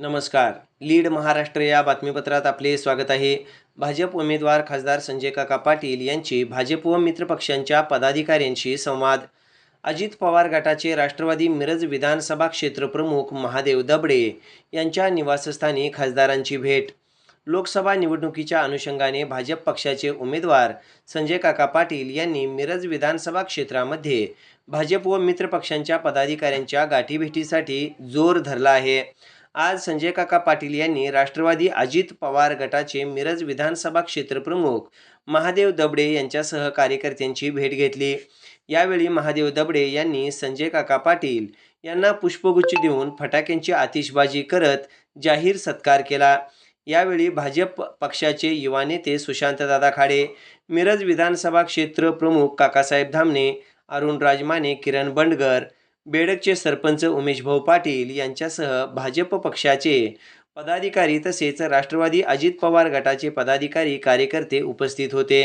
नमस्कार. लीड महाराष्ट्र या बातमीपत्रात आपले स्वागत आहे. भाजप उमेदवार खासदार संजय काका पाटील यांची भाजप व मित्रपक्षांच्या पदाधिकाऱ्यांशी संवाद. अजित पवार गटाचे राष्ट्रवादी मिरज विधानसभा क्षेत्र प्रमुख महादेव दबडे यांच्या निवासस्थानी खासदारांची भेट. लोकसभा निवडणुकीच्या अनुषंगाने भाजप पक्षाचे उमेदवार संजय काका पाटील यांनी मिरज विधानसभा क्षेत्रामध्ये भाजप व मित्रपक्षांच्या पदाधिकाऱ्यांच्या गाठीभेटीसाठी जोर धरला आहे. आज संजय काका पाटील यांनी राष्ट्रवादी अजित पवार गटाचे मिरज विधानसभा क्षेत्रप्रमुख महादेव दबडे यांच्यासह कार्यकर्त्यांची भेट घेतली. यावेळी महादेव दबडे यांनी संजय काका पाटील यांना पुष्पगुच्छ देऊन फटाक्यांची आतिषबाजी करत जाहीर सत्कार केला. यावेळी भाजप पक्षाचे युवा नेते सुशांतदादा खाडे मिरज विधानसभा क्षेत्र प्रमुख काकासाहेब धामणे अरुण राजमाने किरण बंडगर बेडकचे सरपंच उमेशभाऊ पाटील यांच्यासह भाजप पक्षाचे पदाधिकारी तसेच राष्ट्रवादी अजित पवार गटाचे पदाधिकारी कार्यकर्ते उपस्थित होते.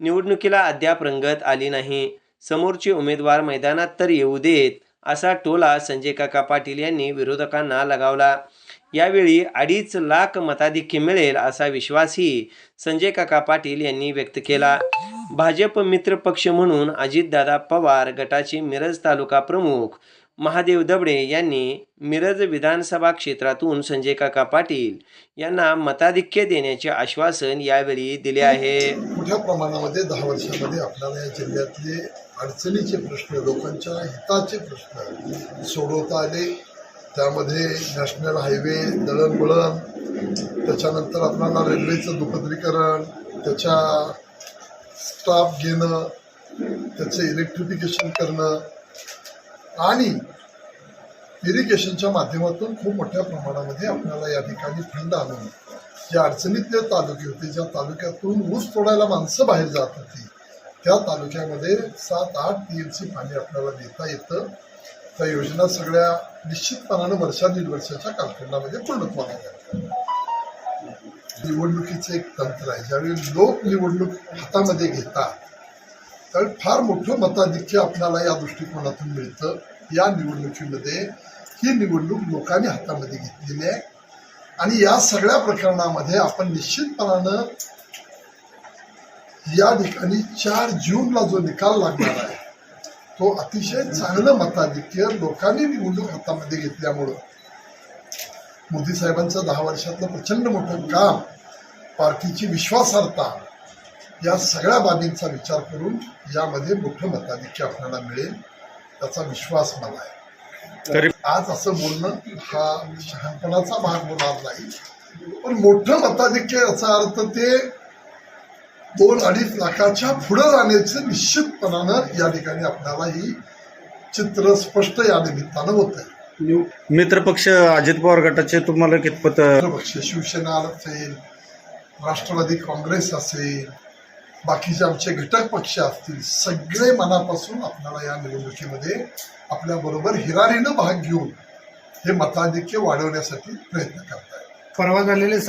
निवडणुकीला अद्याप रंगत आली नाही. समोरचे उमेदवार मैदानात तर येऊ देत असा टोला संजय काका पाटील यांनी विरोधकांना लगावला. यावेळी अडीच लाख मताधिक्य मिळेल असा विश्वासही संजय काका पाटील यांनी व्यक्त केला. भाजप मित्र पक्ष म्हणून अजितदादा पवार गटाचे मिरज तालुका प्रमुख महादेव दबडे यांनी मिरज विधानसभा क्षेत्रातून संजय काका पाटील यांना मताधिक्य देण्याचे आश्वासन यावेळी दिले आहे. मोठ्या प्रमाणामध्ये दहा वर्षामध्ये आपल्याला या जिल्ह्यातले अडचणीचे प्रश्न लोकांच्या हिताचे प्रश्न सोडवता आले. त्यामध्ये नॅशनल हायवे दळणवळण त्याच्यानंतर आपल्याला रेल्वेचं दुपदरीकरण त्याच्या स्टाफ घेणं त्याचं इलेक्ट्रिफिकेशन करणं आणि इरिगेशनच्या माध्यमातून खूप मोठ्या प्रमाणामध्ये आपल्याला या ठिकाणी फंड आणून ज्या अडचणीतले तालुके होते ज्या तालुक्यातून ऊस तोडायला माणसं बाहेर जात होती त्या तालुक्यामध्ये सात आठ टी एम सी पाणी आपल्याला देता येतं. त्या योजना सगळ्या निश्चितपणानं वर्षा दीड वर्षाच्या कालखंडामध्ये पूर्णत्वाला निवडणुकीचं एक तंत्र आहे. ज्यावेळी लोक निवडणूक हातामध्ये घेतात त्यावेळी फार मोठं मताधिक्य आपल्याला या दृष्टिकोनातून मिळतं. या निवडणुकीमध्ये ही निवडणूक लोकांनी हातामध्ये घेतलेली आहे. आणि या सगळ्या प्रकरणामध्ये आपण निश्चितपणानं या ठिकाणी चार जूनला जो निकाल लागणार आहे तो अतिशय चांगलं मताधिक्य लोकांनी निवडणूक हातामध्ये घेतल्यामुळं. मोदी साहेबांचं दहा वर्षातलं प्रचंड मोठं काम पार्टीची विश्वासार्हता या सगळ्या बाबींचा विचार करून यामध्ये मोठं मताधिक्य आपल्याला मिळेल त्याचा विश्वास मला आहे. तरी आज असं बोलणं हा शहाणपणाचा भाग होणार नाही पण मोठं मताधिक्य याचा अर्थ ते दोन अडीच लाखाच्या पुढं जाण्याचं निश्चितपणानं या ठिकाणी आपल्याला ही चित्र स्पष्ट या निमित्तानं होत आहे. मित्र पक्ष अजित पवार गटाचे तुम्हाला कितपत पक्ष शिवसेना असेल राष्ट्रवादी काँग्रेस असेल बाकीचे आमचे घटक पक्ष असतील सगळे मनापासून आपल्याला या निवडणुकीमध्ये आपल्याबरोबर हिरारीनं भाग घेऊन हे मताधिक्य वाढवण्यासाठी प्रयत्न करतायत. परवा झालेले